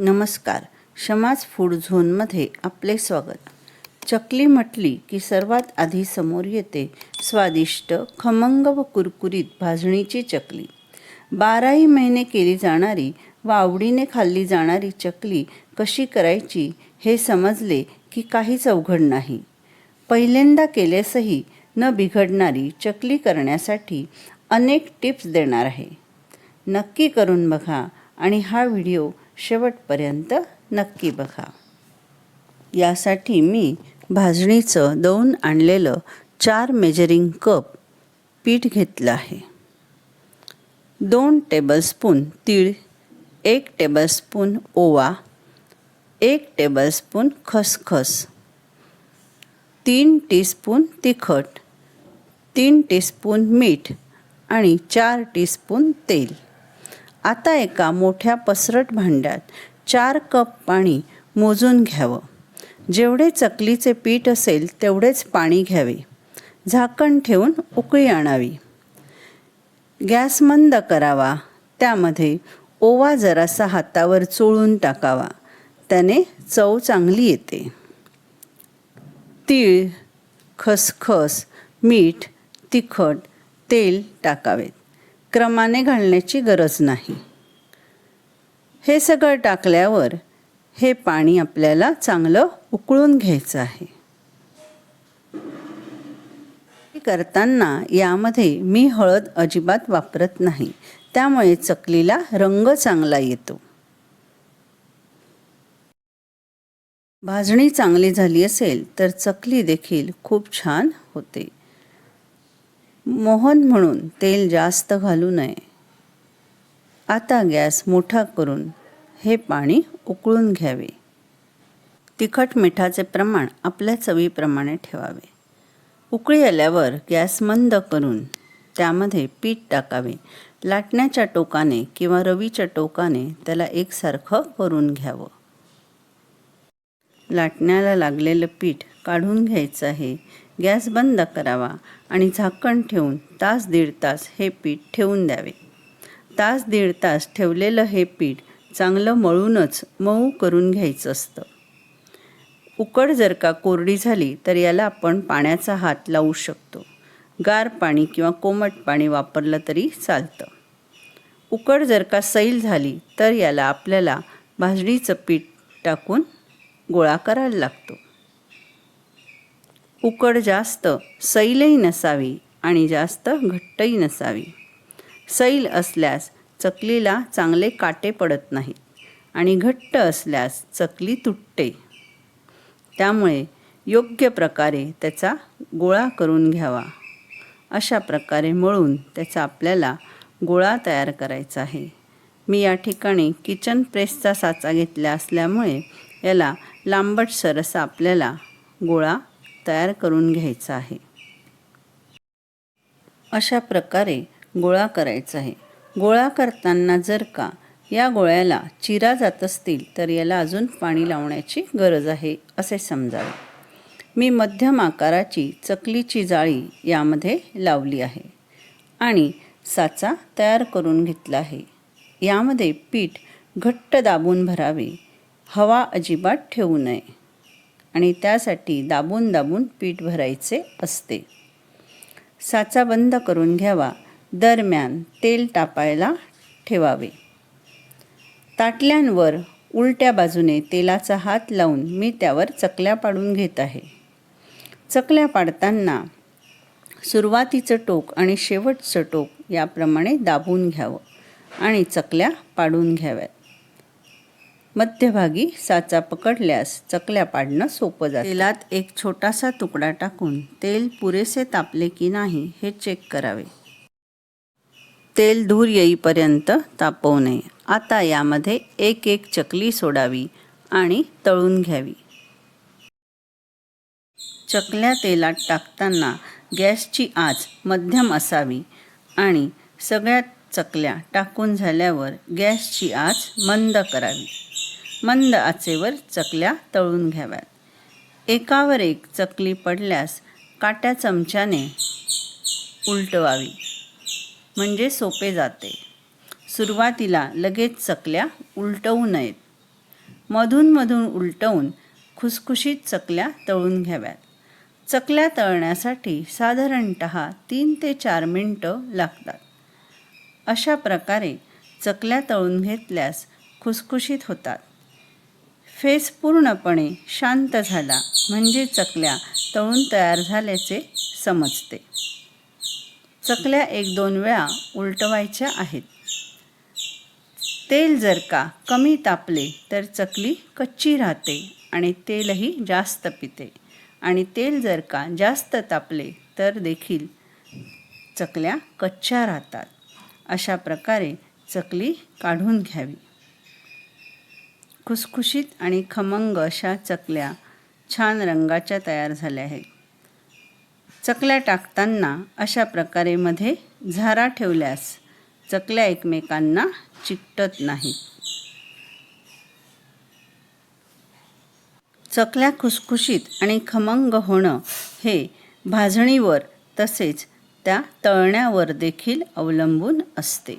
नमस्कार. शमाज फूड झोनमध्ये आपले स्वागत. चकली म्हटली की सर्वात आधी समोर येते स्वादिष्ट खमंग व कुरकुरीत भाजणीची चकली. बाराही महिने केली जाणारी व आवडीने खाल्ली जाणारी चकली कशी करायची हे समजले की काहीच अवघड नाही. पहिल्यांदा केल्यासही न बिघडणारी चकली करण्यासाठी अनेक टिप्स देणार आहे. नक्की करून बघा आणि हा व्हिडिओ शेवटपर्यंत नक्की बघा. यासाठी मी भाजणीचं दळून आणलेलं चार मेजरिंग कप पीठ घेतलं आहे. दोन टेबलस्पून तीळ एक टेबलस्पून ओवा एक टेबलस्पून खसखस तीन टीस्पून तिखट तीन टीस्पून मीठ आणि चार टीस्पून तेल. आता एका मोठ्या पसरट भांड्यात चार कप पाणी मोजून घ्यावं. जेवढे चकलीचे पीठ असेल तेवढेच पाणी घ्यावे. झाकण ठेवून उकळी आणावी. गॅस मंद करावा. त्यामध्ये ओवा जरासा हातावर चोळून टाकावा. त्याने चव चांगली येते. तीळ खसखस मीठ तिखट तेल टाकावेत. क्रमाने घालण्याची गरज नाही. हे सगळं टाकल्यावर हे पाणी आपल्याला चांगलं उकळून घ्यायचं आहे. करताना यामध्ये मी हळद अजिबात वापरत नाही. त्यामुळे चकलीला रंग चांगला येतो. भाजणी चांगली झाली असेल तर चकली देखील खूप छान होते. मोहन म्हणून तेल जास्त घालू नये. आता गॅस मोठा करून हे पाणी उकळून घ्यावे. तिखट मिठाचे प्रमाण आपल्या चवीप्रमाणे ठेवावे. उकळी आल्यावर गॅस मंद करून त्यामध्ये पीठ टाकावे. लाटण्याच्या टोकाने किंवा रवीच्या टोकाने त्याला एकसारखं करून घ्यावं. लाटण्याला लागलेलं पीठ काढून घ्यायचं आहे. गॅस बंद करावा आणि झाकण ठेवून तास दीड तास हे पीठ ठेवून द्यावे. तास दीड तास ठेवलेलं हे पीठ चांगलं मळूनच मऊ करून घ्यायचं असतं. उकड जर का कोरडी झाली तर याला आपण पाण्याचा हात लावू शकतो. गार पाणी किंवा कोमट पाणी वापरलं तरी चालतं. उकड जर का सैल झाली तर याला आपल्याला भाजडीचं पीठ टाकून गोळा करायला लागतो. उकड जास्त सैलही नसावी आणि जास्त घट्टही नसावी. सैल असल्यास चकलीला चांगले काटे पडत नाहीत आणि घट्ट असल्यास चकली तुटते. त्यामुळे योग्य प्रकारे त्याचा गोळा करून घ्यावा. अशा प्रकारे मळून त्याचा आपल्याला गोळा तयार करायचा आहे. मी या ठिकाणी किचन प्रेसचा साचा घेतला असल्यामुळे याला लांबट सरसा आपल्याला गोळा तयार करून घ्यायचा आहे. अशा प्रकारे गोळा करायचा आहे. गोळा करताना जर का या गोळ्याला चिरा जात असतील तर याला अजून पाणी लावण्याची गरज आहे असे समजावे. मी मध्यम आकाराची चकलीची जाळी यामध्ये लावली आहे आणि साचा तयार करून घेतला आहे. यामध्ये पीठ घट्ट दाबून भरावे. हवा अजिबात ठेवू नये. आणि त्यासाठी दाबून दाबून पीठ भरायचे असते. साचा बंद करून घ्यावा. दरम्यान तेल तापायला ठेवावे. ताटल्यांवर उलट्या बाजूने तेलाचा हात लावून मी त्यावर चकल्या पाडून घेत आहे. चकल्या पाडताना सुरुवातीचं टोक आणि शेवटचं टोक याप्रमाणे दाबून घ्यावं आणि चकल्या पाडून घ्याव्यात. मध्यभागी साचा पकडल्यास चकल्या पाडणं सोपं जातं. तेलात एक छोटासा तुकडा टाकून तेल पुरेसे तापले की नाही हे चेक करावे. तेल धूर येईपर्यंत तापवू नये. आता यामध्ये एक एक चकली सोडावी आणि तळून घ्यावी. चकल्या तेलात टाकताना गॅसची आच मध्यम असावी आणि सगळ्या चकल्या टाकून झाल्यावर गॅसची आच मंद करावी. मंद आचेवर चकल्या तळून घ्याव्यात. एकावर एक चकली पडल्यास काट्या चमच्याने उलटवावी. म्हणजे सोपे जाते. सुरुवातीला लगेच चकल्या उलटवू नयेत. मधूनमधून उलटवून खुसखुशीत चकल्या तळून घ्याव्यात. चकल्या तळण्यासाठी साधारणत तीन ते चार मिनटं लागतात. अशा प्रकारे चकल्या तळून घेतल्यास खुसखुशीत होतात. फेस पूर्णपणे शांत झाला म्हणजे चकल्या तळून तयार झाल्याचे समजते. चकल्या एक दोन वेळा उलटवायच्या आहेत. तेल जर का कमी तापले तर चकली कच्ची राहते आणि तेलही जास्त पिते. आणि तेल जर का जास्त तापले तर देखील चकल्या कच्च्या राहतात. अशा प्रकारे चकली काढून घ्यावी. खुसखुशीत आणि खमंग अशा चकल्या छान रंगाच्या तयार झाल्या आहेत. चकल्या टाकताना अशा प्रकारे मध्ये झारा ठेवल्यास चकल्या एकमेकांना चिकटत नाहीत. चकल्या खुसखुशीत आणि खमंग होणं हे भाजणीवर तसेच त्या तळण्यावर देखील अवलंबून असते.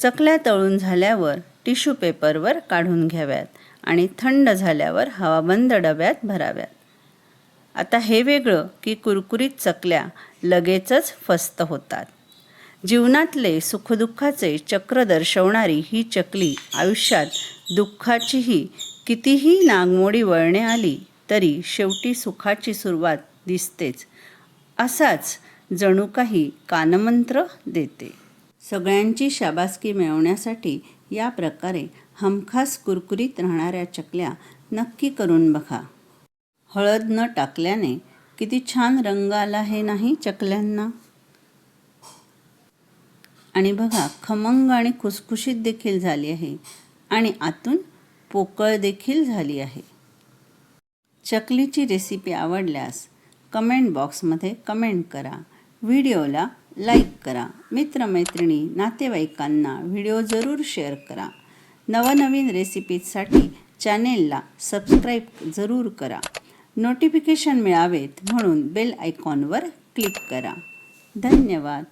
चकल्या तळून झाल्यावर टिश्यू पेपरवर काढून घ्याव्यात आणि थंड झाल्यावर हवाबंद डब्यात भराव्यात. आता हे वेगळं की कुरकुरीत चकल्या लगेचच फस्त होतात. जीवनातले सुखदुःखाचे चक्र दर्शवणारी ही चकली आयुष्यात दुःखाचीही कितीही नागमोडी वळणे आली तरी शेवटी सुखाची सुरुवात दिसतेच असाच जणू काही कानमंत्र देते. सगळ्यांची शाबासकी मिळवण्यासाठी या प्रकारे हमखास कुरकुरीत राहणाऱ्या चकल्या नक्की करून बघा. हळद न टाकल्याने किती छान रंग आला हे नाही चकल्यांना? आणि बघा खमंग आणि खुसखुशीत देखील झाली आहे आणि आतून पोकळ देखील झाली आहे. चकलीची रेसिपी आवडल्यास कमेंट बॉक्समध्ये कमेंट करा. व्हिडिओला लाईक करा. मित्रमैत्रिणी नातेवाईकांना व्हिडिओ जरूर शेअर करा. नवनवीन रेसिपीजसाठी चॅनेलला सबस्क्राईब जरूर करा. नोटिफिकेशन मिळावेत म्हणून बेल आयकॉनवर क्लिक करा. धन्यवाद.